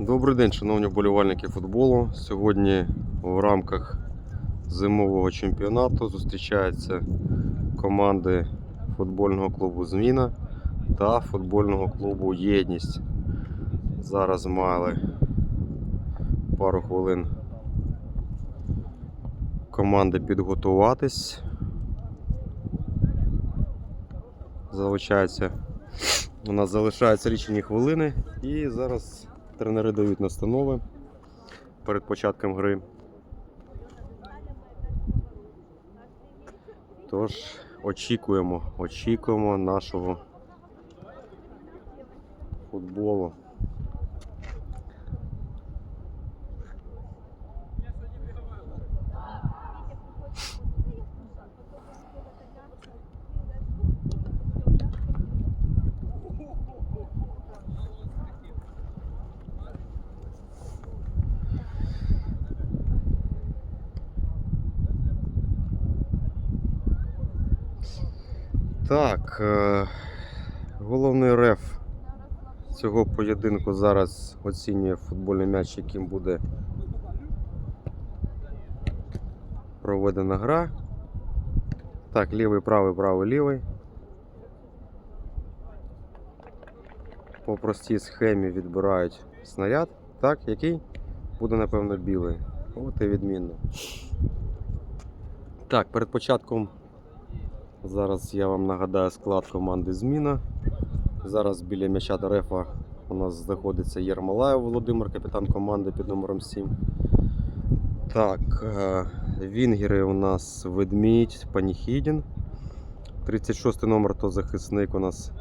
Добрий день, шановні вболівальники футболу. Сьогодні в рамках зимового чемпіонату зустрічаються команди футбольного клубу Зміна та футбольного клубу Єдність. Зараз мали пару хвилин команди підготуватись. Залишається, у нас залишаються лічені хвилини і зараз тренери дають настанови перед початком гри. Тож очікуємо, очікуємо нашого футболу. Так, е, головний реф цього поєдинку зараз оцінює футбольний м'яч, яким буде проведена гра. Так, лівий, правий, правий, лівий. По простій схемі відбирають снаряд. Так, який? Буде, напевно, білий. От і відмінно. Так, перед початком Зараз я вам нагадаю склад команди Зміна. Зараз біля м'яча Дарефа у нас знаходиться Єрмолаєв Володимир, капітан команди під номером 7. Так, е, Вінгери у нас Ведмідь, Паніхідін. 36 номер то захисник у нас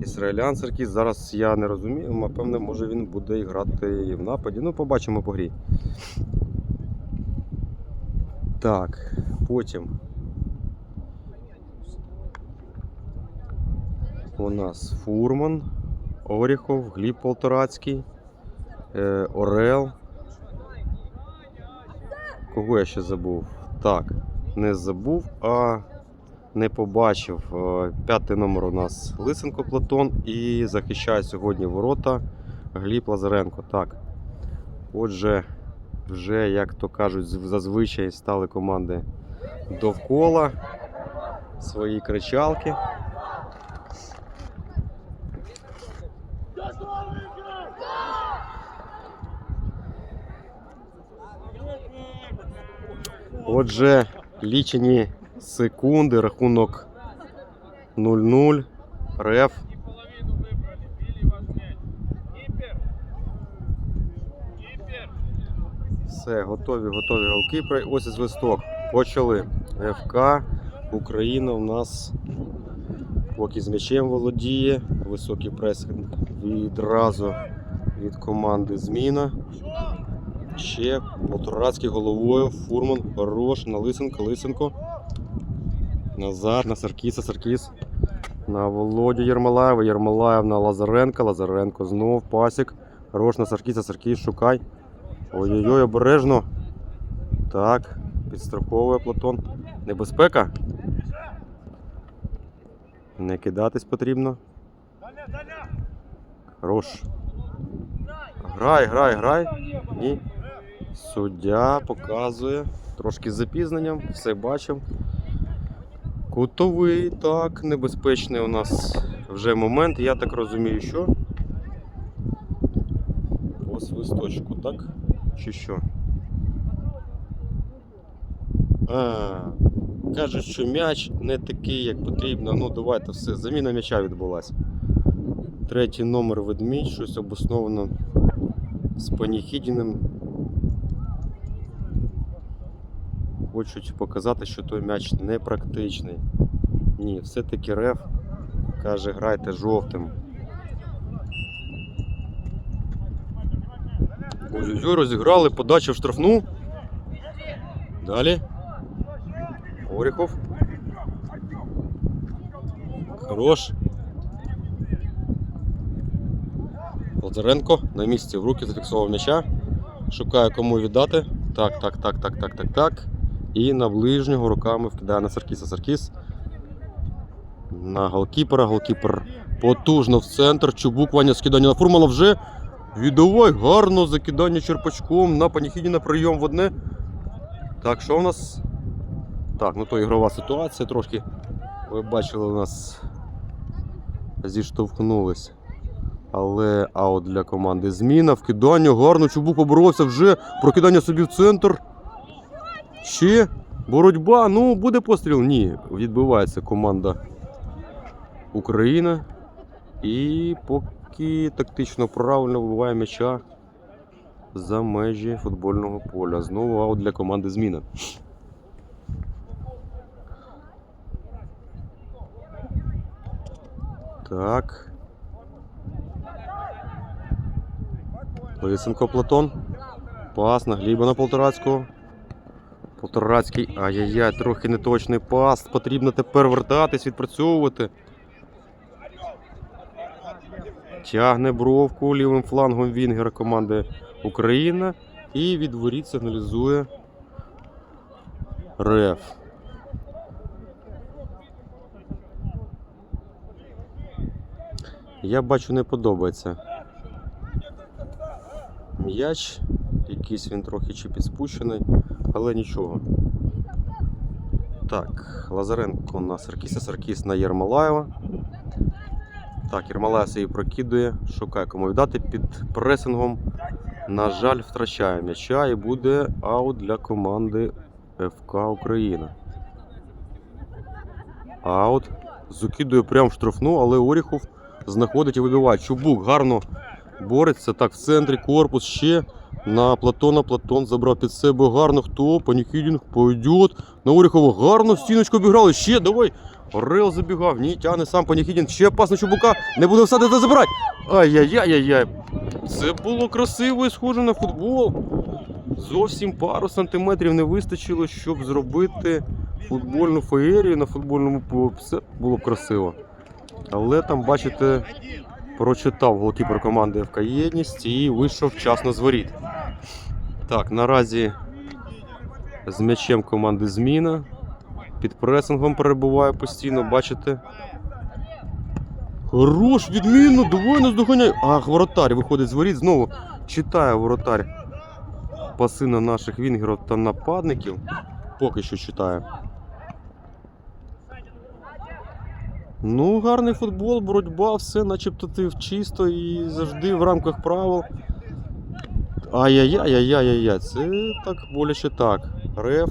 Ізраїлян Саркіс. Зараз я не розумію, напевне, може він буде грати в нападі. Ну, побачимо по грі. Так, потім. У нас Фурман, Оріхов, Гліб Полторацький, е, Орел. Кого я ще забув? Так, не забув, а не побачив. Е, П'ятий номер у нас Лисенко Платон і захищає сьогодні ворота Гліб Лазаренко. Так. Отже, вже, як то кажуть, зазвичай стали команди довкола свої кричалки. Отже, лічені секунди, рахунок 0-0, реф. Все, готові, готові голкіпери. Ось і звісток. Почали. ФК Україна у нас поки з м'ячем володіє. Високий пресинг відразу від команди зміна. Ще Полторацький головою. Фурман, хорош, на Лисенко, Лисенко. Назад на Саркіса, Саркіс. На Володю Єрмолаєва, Єрмолаєв на Лазаренка, Лазаренко знов пасік. Хорош на Саркіса, Саркіс, шукай. Ой-ой-ой, обережно. Так, підстраховує Платон. Небезпека. Не кидатись потрібно. Хорош. Грай, грай, грай. І суддя показує. Трошки з запізненням, все бачив. Кутовий, так, небезпечний у нас вже момент. Я так розумію, що. По свисточку, так? Чи що? А, кажуть, що м'яч не такий, як потрібно. Ну, давайте все. Заміна м'яча відбулася. Третій номер ведмідь, щось обосновано з Паніхідіним. Хочуть показати, що той м'яч не практичний. Ні, все-таки реф каже, грайте жовтим. Розіграли, подача в штрафну. Далі. Оріхов. Хорош. Лазаренко на місці в руки зафіксував м'яча. Шукає кому віддати. Так, так, так, так, так, так, так. І на ближнього руками вкидає на Саркіса. Саркіс. На голкіпера. Голкіпер потужно в центр. Чубук Ваня скидання на Фурмана вже Віддавай гарно закидання черпачком на Паніхідіна прийом в одне. Так, що у нас? Так, ну то ігрова ситуація трошки. Ви бачили, у нас зіштовхнулись. Але аут для команди зміна. Вкидання гарно. Чубук поборовся вже. Прокидання собі в центр. Ще боротьба. Ну, буде постріл. Ні. Відбивається команда Україна. І поки тактично правильно вибиває м'яча за межі футбольного поля. Знову аут для команди зміна. Так. Лисенко Платон. Пас на Гліба на Полторацького. Полторацький. Ай-яй-яй, трохи неточний пас. Потрібно тепер вертатись, відпрацьовувати. Тягне бровку лівим флангом Вінгера команди Україна. І від воріт сигналізує Реф. Я бачу, не подобається. М'яч. Якийсь він трохи чи підспущений, але нічого. Так, Лазаренко на Саркіса, Саркіс на Єрмолаєва. Так, Єрмолаєв її прокидує, шукає кому віддати під пресингом. На жаль, втрачає м'яча і буде аут для команди ФК Україна. Аут. Закидує прямо в штрафну, але Оріхов знаходить і вибиває. Чубук гарно бореться. Так, в центрі корпус ще на Платона. Платон забрав під себе гарно. Хто? Панікідінг пойдет. На Оріхова гарно стіночку обіграли. Ще давай. Орел забігав. Ні, тягне сам Панікідін. Ще пас на Чубука. Не буде всадити забирати. Ай-яй-яй-яй-яй. Це було красиво і схоже на футбол. Зовсім пару сантиметрів не вистачило, щоб зробити футбольну феєрію на футбольному полі. Все було б красиво. Але там, бачите, прочитав голкіпер команди ФК Єдність і вийшов вчасно з воріт. Так, наразі з м'ячем команди зміна. Під пресингом перебуває постійно, бачите. Хорош, відмінно, давай наздоганяй. Ах, воротар виходить з воріт, знову читає воротар паси на наших вінгерів та нападників. Поки що читає. Ну, гарний футбол, боротьба, все начебто ти чисто і завжди в рамках правил. Ай-яй-яй-яй-яй-яй, це так боляче так. Реф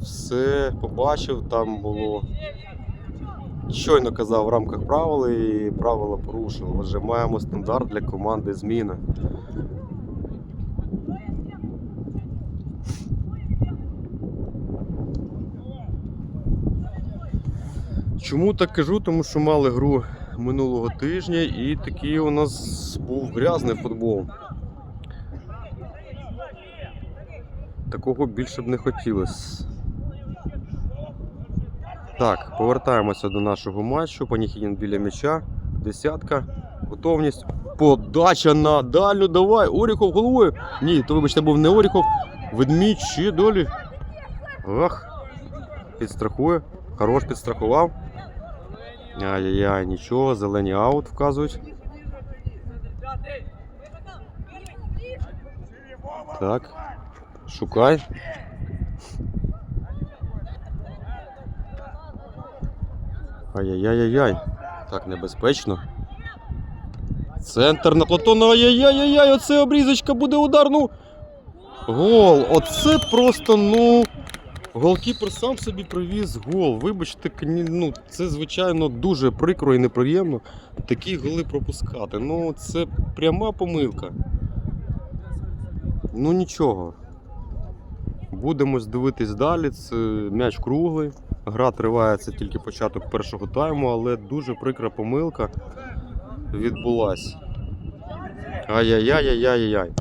все побачив, там було. Щойно казав в рамках правил і правила порушили. Отже, маємо стандарт для команди зміна. Чому так кажу? Тому що мали гру минулого тижня і такий у нас був грязний футбол. Такого більше б не хотілося. Так, повертаємося до нашого матчу. Паніхідін біля м'яча. Десятка. Готовність. Подача на дальню. Давай. Оріхов головою. Ні, то вибачте, був не Оріхов. Ведмідь ще долі. Ах. Підстрахує. Хорош підстрахував. Ай-яй-яй, нічого, зелені аут вказують. Так. Шукай. Ай-яй-яй-яй-яй. Так, небезпечно. Центр на Платона. Ай-яй-яй-яй, оце обрізочка буде удар. Ну. Гол. Оце просто, ну. Голкіпер сам собі привіз гол. Вибачте, ну, це звичайно дуже прикро і неприємно такі голи пропускати. Ну, це пряма помилка. Ну нічого. Будемо дивитись далі. Це м'яч круглий. Гра триває це тільки початок першого тайму, але дуже прикра помилка відбулась. Ай-яй-яй-яй-яй-яй.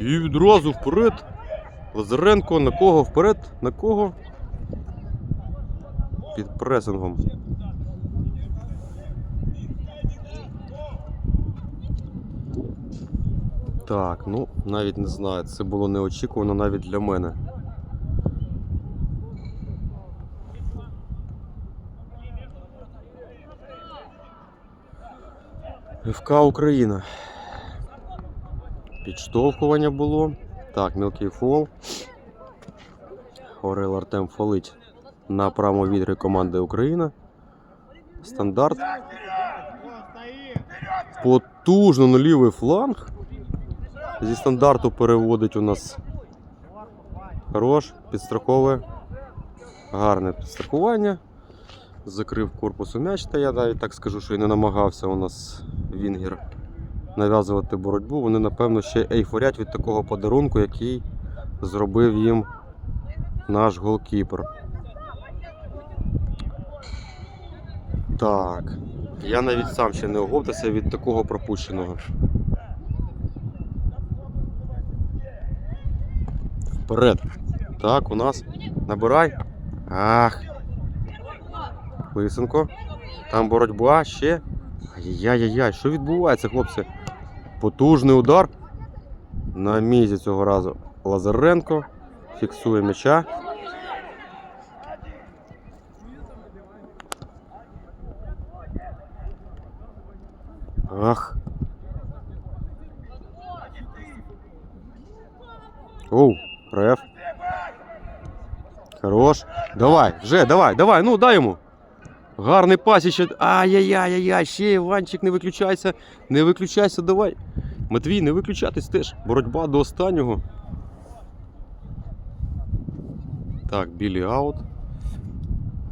І відразу вперед. Лазаренко на кого вперед? На кого? Під пресингом. Так, ну навіть не знаю. Це було неочікувано навіть для мене. ФК Україна. Підштовхування було. Так, мілкий фол. Орел Артем фолить на правому відрі команди Україна. Стандарт. Потужно на лівий фланг. Зі стандарту переводить у нас хорош, підстраховує. Гарне підстрахування. Закрив корпусу м'яч, та я навіть так скажу, що і не намагався у нас Вінгер нав'язувати боротьбу. Вони, напевно, ще ейфорять від такого подарунку, який зробив їм наш голкіпер. Так. Я навіть сам ще не оговтався від такого пропущеного. Вперед. Так, у нас. Набирай. Ах. Лисенко. Там боротьба ще. Ай-яй-яй, що відбувається, хлопці? Потужний удар. На мізі цього разу Лазаренко. Фіксує м'яча. Ах. Оу, реф. Хорош. Давай, вже, давай, давай, ну дай йому. Гарний пас ще. Ай-яй-яй-яй, ще Іванчик, не виключайся. Не виключайся, давай. Матвій, не виключатись теж. Боротьба до останнього. Так, білі аут.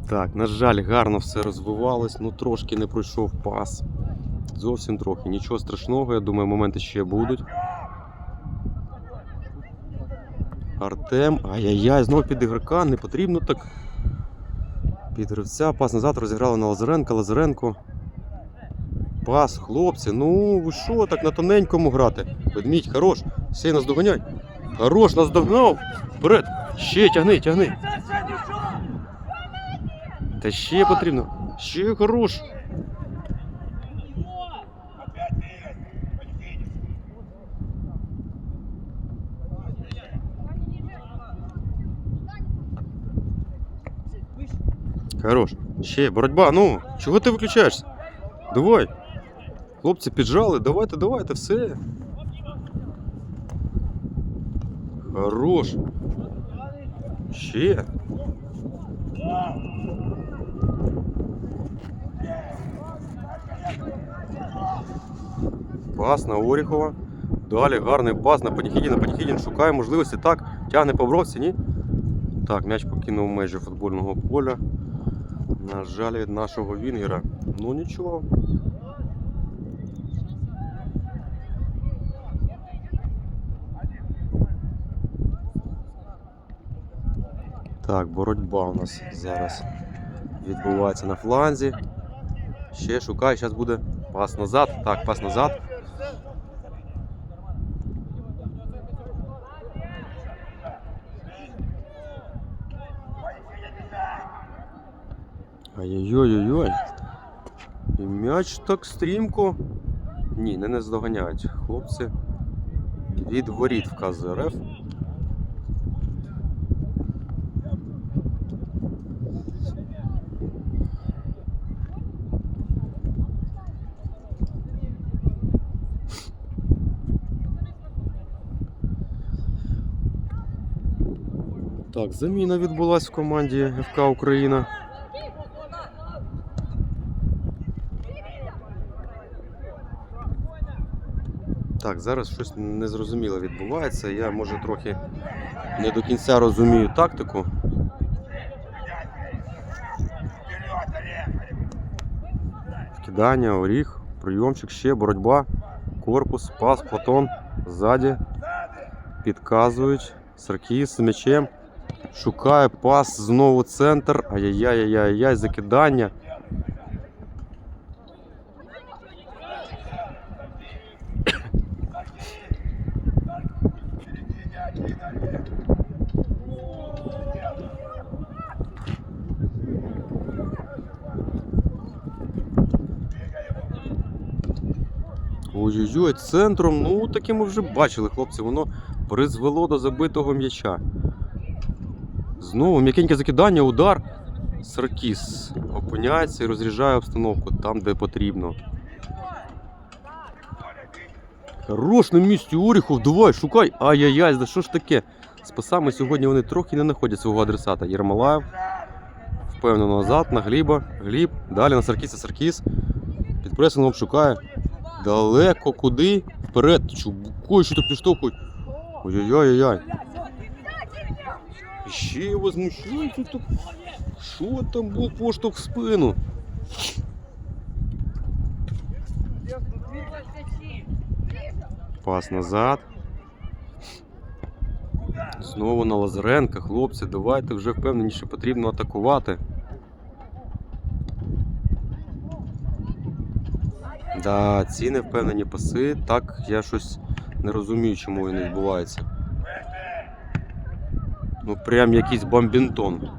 Так, на жаль, гарно все розвивалось, ну трошки не пройшов пас. Зовсім трохи. Нічого страшного, я думаю, моменти ще будуть. Артем. Ай-яй-яй, знову під ігрока, не потрібно так. Під пас назад розіграли на Лазаренка, Лазаренко. Пас, хлопці, ну ви що так на тоненькому грати? Ведмідь, хорош, все нас доганяй. Хорош, нас догнав. Вперед. Ще тягни, тягни. Та ще потрібно. Ще хорош. Хорош. Ще боротьба. Ну, чого ти виключаєшся? Давай. Хлопці піджали, давайте, давайте, все. Хорош. Ще. Пас на Оріхова. Далі гарний пас на Паніхідіна. Паніхідін шукає можливості. Так, тягне по бровці, ні? Так, м'яч покинув межі футбольного поля. На жаль, від нашого Вінгера. Ну нічого. Так, боротьба у нас зараз відбувається на фланзі. Ще шукає, зараз буде пас назад. Так, пас назад. Ай-яй-яй-яй. І м'яч так стрімко. Ні, не наздоганяють. Хлопці від воріт вказує РФ. Так, заміна відбулась в команді ФК Україна. Так, зараз щось незрозуміле відбувається. Я може трохи не до кінця розумію тактику. Вкидання, оріг, прийомчик, ще боротьба, корпус, пас, Платон ззаді. Підказують. Саркіс з м'ячем. Шукає пас, знову центр. Ай-яй-яй-яй-яй, закидання. Ой-ой-ой, центром, ну таке ми вже бачили, хлопці, воно призвело до забитого м'яча. Знову м'якеньке закидання, удар. Саркіс опиняється і розряджає обстановку там, де потрібно. Хорош на місці Оріхов, давай, шукай. Ай-яй-яй, да що ж таке? З пасами сьогодні вони трохи не знаходять свого адресата. Єрмолаєв. Впевнено назад на Гліба. Гліб. Далі на Саркіса Саркіс. Під пресингом шукає. Далеко куди? Вперед. Чубукой, що так підштовхують. Ой-ой-ой-ой. Ще возмущаються тут. Що там був поштовх в спину? Пас назад. Знову на Лазаренка. Хлопці, давайте вже впевненіше потрібно атакувати. Да, ці невпевнені паси. Так, я щось не розумію, чому він відбувається. Ну, прям якийсь бомбінтон.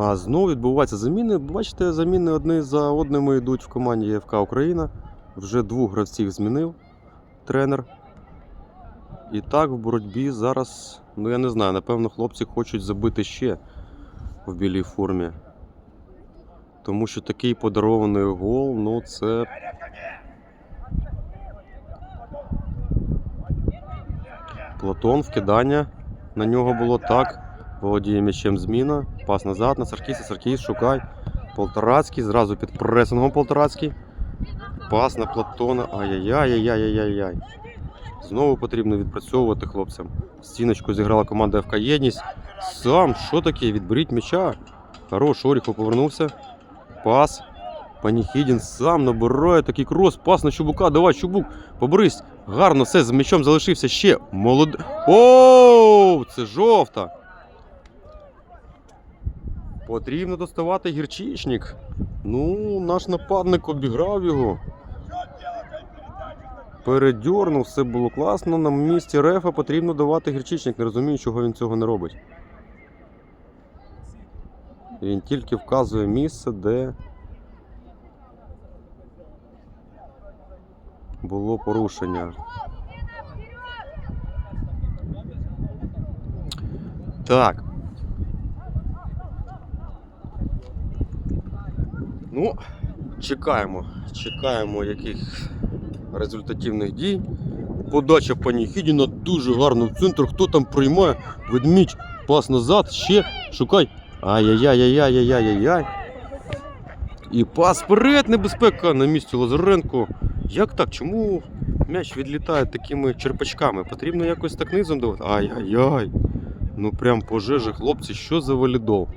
А знову відбуваються заміни. Бачите, заміни одні за одними йдуть в команді ФК Україна. Вже двох гравців змінив тренер. І так в боротьбі зараз, ну я не знаю, напевно, хлопці хочуть забити ще в білій формі. Тому що такий подарований гол, ну це. Платон, вкидання. На нього було так. Володіє м'ячем зміна. Пас назад на Саркіса. Саркіс, шукай. Полторацький. Зразу під пресингом Полторацький. Пас на Платона. Ай-яй-яй-яй-яй-яй-яй. Знову потрібно відпрацьовувати хлопцям. Стіночку зіграла команда ФК Єдність. Сам, що таке? Відберіть м'яча. Хорош, Оріхов повернувся. Пас. Паніхідін сам набирає такий крос. Пас на Чубука. Давай, Чубук, побрись. Гарно все, з м'ячом залишився ще. Молод... Оу, це жовта. Потрібно доставати гірчичник. Ну, наш нападник обіграв його. Передьорнув, все було класно. На місці рефа потрібно давати гірчичник. Не розумію, чого він цього не робить. Він тільки вказує місце, де було порушення. Так. Ну, чекаємо. Чекаємо яких результативних дій. Подача Паніхідіна дуже гарно в центр. Хто там приймає? Ведмідь, пас назад, ще шукай. Ай-яй-яй-яй-яй-яй-яй-яй. І пас вперед, небезпека на місці Лазаренко. Як так? Чому м'яч відлітає такими черпачками? Потрібно якось так низом давати. Ай-яй-яй. Ну прям пожежа, хлопці, що за валідол?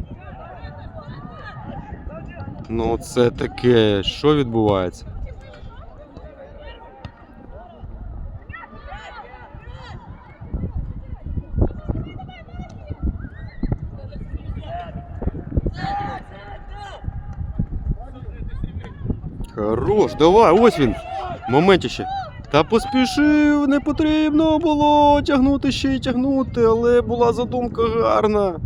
Ну це таке, що відбувається? Хорош, давай, ось він. Моментіще. Та поспішив, не потрібно було тягнути ще й тягнути, але була задумка гарна.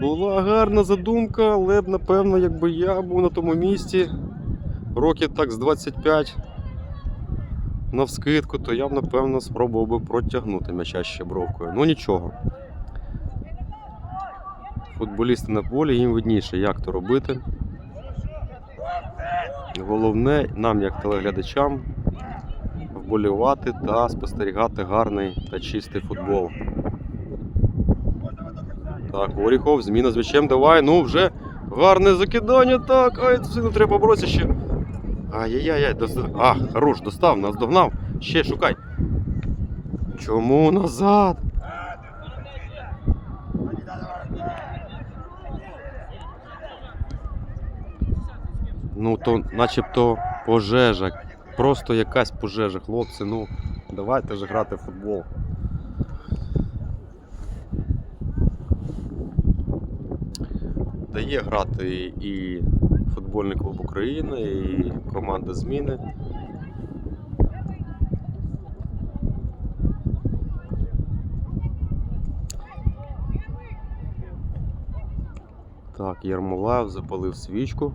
Була гарна задумка, але б, напевно, якби я був на тому місці років так з 25 навскидку, то я б, напевно, спробував би протягнути м'яча ще бровкою. Ну нічого. Футболісти на полі, їм видніше, як то робити. Головне нам, як телеглядачам, вболівати та спостерігати гарний та чистий футбол. Так, Оріхов, зміна з м'ячем, давай, ну вже гарне закидання, так, ай, це не треба боротися ще. Ай-яй-яй, доста... а, хорош, достав, нас догнав. Ще шукай. Чому назад? Ну, то начебто пожежа. Просто якась пожежа, хлопці. Ну, давайте ж грати в футбол. дає грати і футбольний клуб України, і команда зміни. Так, Ярмолаєв запалив свічку.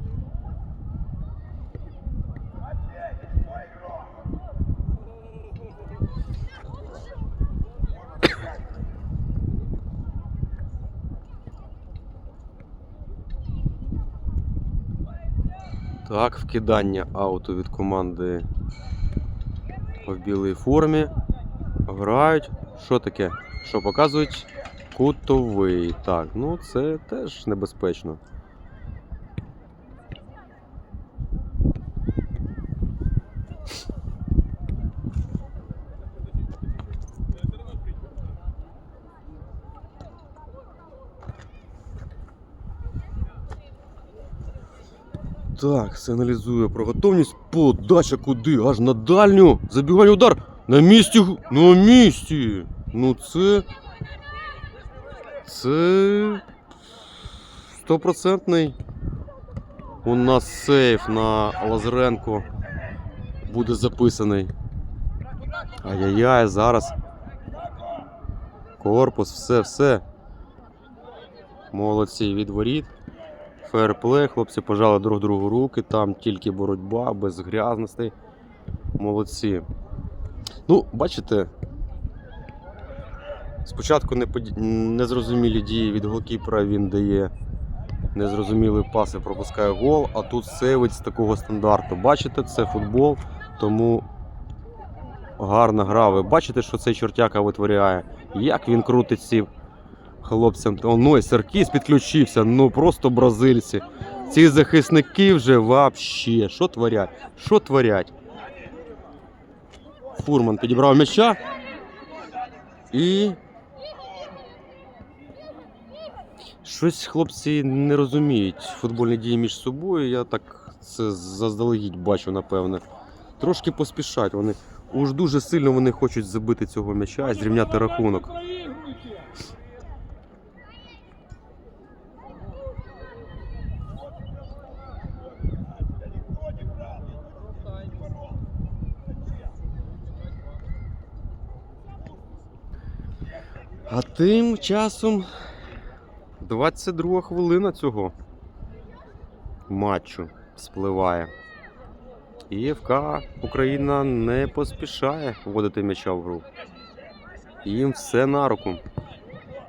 Так, вкидання ауту від команди в білій формі. Грають. Що таке? Що показують? Кутовий. Так, ну це теж небезпечно. Так, сигналізує про готовність. Подача куди? Аж на дальню. Забігання удар. На місці. На місці. Ну це. Це. Стопроцентний. У нас сейф на Лазаренко буде записаний. Ай-яй-яй, зараз. Корпус, все, все. Молодці від воріт. Фейерплей, хлопці пожали друг другу руки, там тільки боротьба, без грязностей. Молодці. Ну, бачите, спочатку незрозумілі дії від голкіпера він дає незрозумілі паси, пропускає гол, а тут сейвить з такого стандарту. Бачите, це футбол, тому гарна гра. Ви бачите, що цей чортяка витворяє? Як він крутить ці хлопцям. О, ну і Серкіс підключився, ну просто бразильці. Ці захисники вже вообще. Що творять? Що творять? Фурман підібрав м'яча. І. Щось хлопці не розуміють футбольні дії між собою. Я так це заздалегідь бачу, напевне. Трошки поспішають. Вони уж дуже сильно вони хочуть забити цього м'яча і зрівняти рахунок. Тим часом 22 хвилина цього матчу спливає. І ФК Україна не поспішає вводити м'яча в гру. Їм все на руку.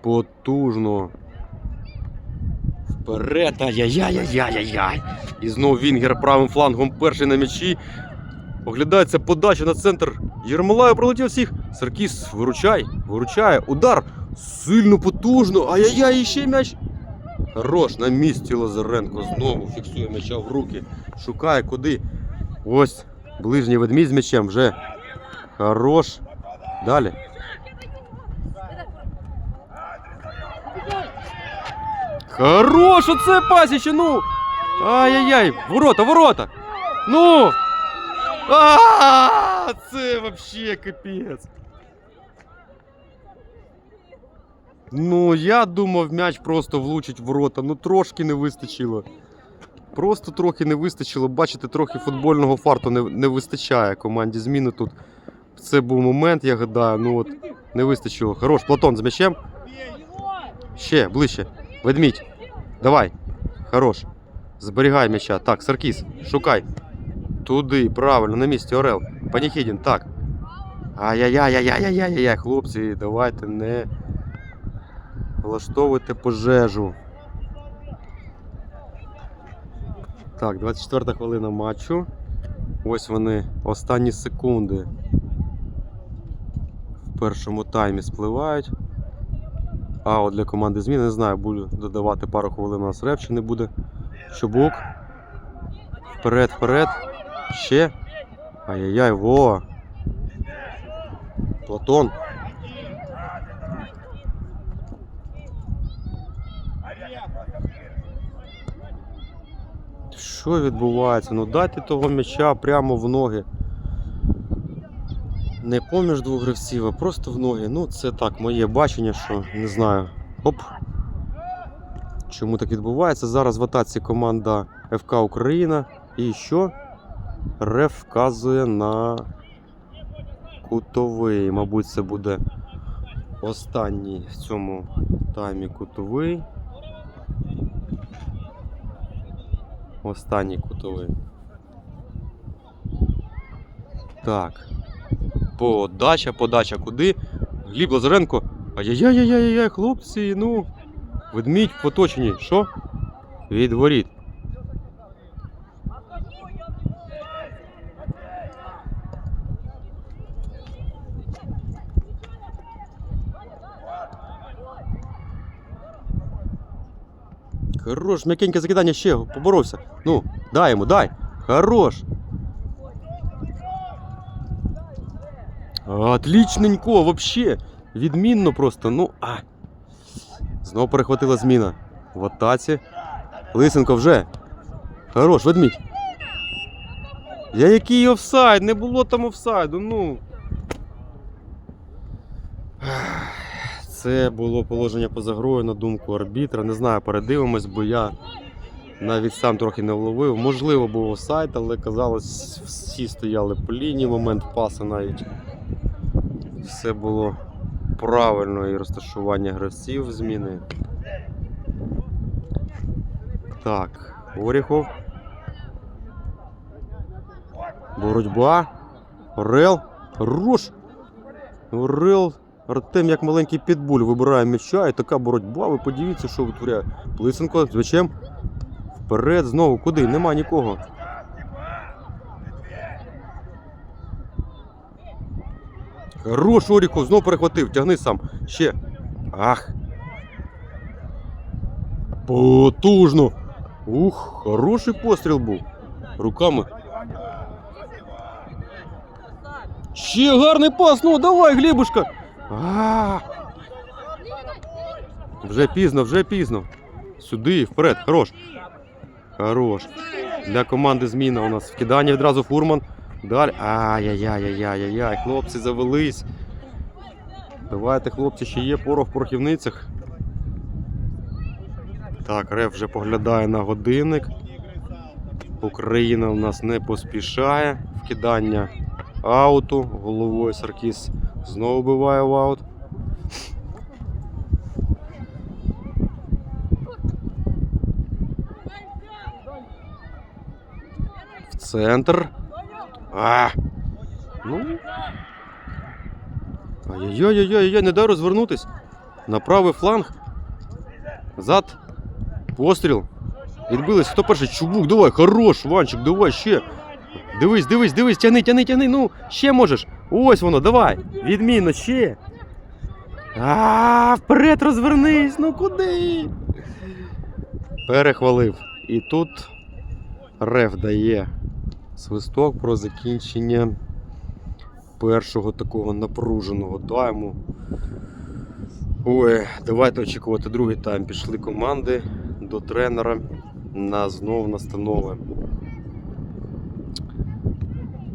Потужно. Вперед, ай-яй-яй-яй-яй-яй. І знову Вінгер правим флангом перший на м'ячі. Оглядається подача на центр. Єрмолаю пролетів всіх. Саркіс, виручай, виручає. Удар. Сильно потужно. Ай-яй-яй, ще м'яч. Хорош, на місці Лазаренко знову фіксує м'яча в руки. Шукає куди. Ось. Ближній ведмідь з м'ячем вже. Хорош. Далі. Хорош, оце пасіще, ну! Ай-яй-яй, ворота, ворота! Ну! А, це вообще капець. Ну, я думав, м'яч просто влучить в ворота. Ну трошки не вистачило. Просто трохи не вистачило. Бачите, трохи футбольного фарту не, не вистачає команді зміни тут. Це був момент, я гадаю. Ну от не вистачило. Хорош, Платон з м'ячем. Ще ближче. Ведмідь. Давай. Хорош. Зберігай м'яча. Так, Саркіс, шукай. Туди, правильно, на місці Орел. Паніхідін, так. Ай-яй-яй-яй-яй-яй-яй, хлопці, давайте не влаштовуйте пожежу. Так, 24 хвилина матчу. Ось вони останні секунди в першому таймі спливають. А от для команди зміни не знаю, буду додавати пару хвилин у нас реп чи не буде. Чубук. Вперед, вперед. Ще. Ай-яй-яй, во. Платон. Що відбувається? Ну дайте того м'яча прямо в ноги. Не поміж двох гравців, а просто в ноги. Ну, це так, моє бачення, що не знаю. Оп. Чому так відбувається? Зараз в атаці команда ФК Україна. І що? Реф вказує на кутовий. Мабуть, це буде останній в цьому таймі кутовий. Останній кутовий. Так. Подача, подача куди? Гліб Лазаренко. Ай-яй-яй-яй-яй, хлопці, ну. Ведмідь в оточенні. Що? Від воріт. Хорош, м'якеньке закидання ще поборовся. Ну, дай йому, дай. Хорош. Отличненько, вообще. Відмінно просто. Ну, а. Знову перехватила зміна. В атаці. Лисенко вже. Хорош, ведмідь. Я який офсайд? Не було там офсайду, ну. Це було положення поза грою на думку арбітра. Не знаю, передивимось, бо я навіть сам трохи не вловив. Можливо, був офсайд, але казалось, всі стояли по лінії, момент паса навіть. Все було правильно і розташування гравців зміни. Так, Оріхов. Боротьба. Орел. Руш. Орел. Артем як маленький підбуль вибирає м'яча і така боротьба. Ви подивіться, що витворяє. Лисенко з м'ячем. Вперед знову. Куди? Нема нікого. Хорош, Оріхов, знову перехватив. Тягни сам. Ще. Ах. Потужно. Ух, хороший постріл був. Руками. Ще гарний пас. Ну, давай, Глібушка. А. Вже пізно, вже пізно. Сюди, вперед, хорош. Хорош. Для команди зміна у нас вкидання відразу фурман. Далі. Ай-яй-яй-яй-яй-яй. Хлопці завелись. Давайте, хлопці, ще є порох в порохівницях. Так, Реф вже поглядає на годинник. Україна у нас не поспішає. Вкидання ауту. Головою Саркіс знову биває в аут. В центр. А! Ну. Ай-яй-яй-яй-яй, не дай розвернутись. На правий фланг. Зад. Постріл. Відбились. Хто перший? Чубук, давай, хорош, Ванчик, давай ще. Дивись, дивись, дивись, тяни, тяни, тяни. Ну, ще можеш. Ось воно, давай. Відмінно, ще. А, вперед розвернись. Ну куди? Перехвалив. І тут Реф дає свисток про закінчення першого такого напруженого тайму. Ой, давайте очікувати другий тайм. Пішли команди до тренера на знов настанови.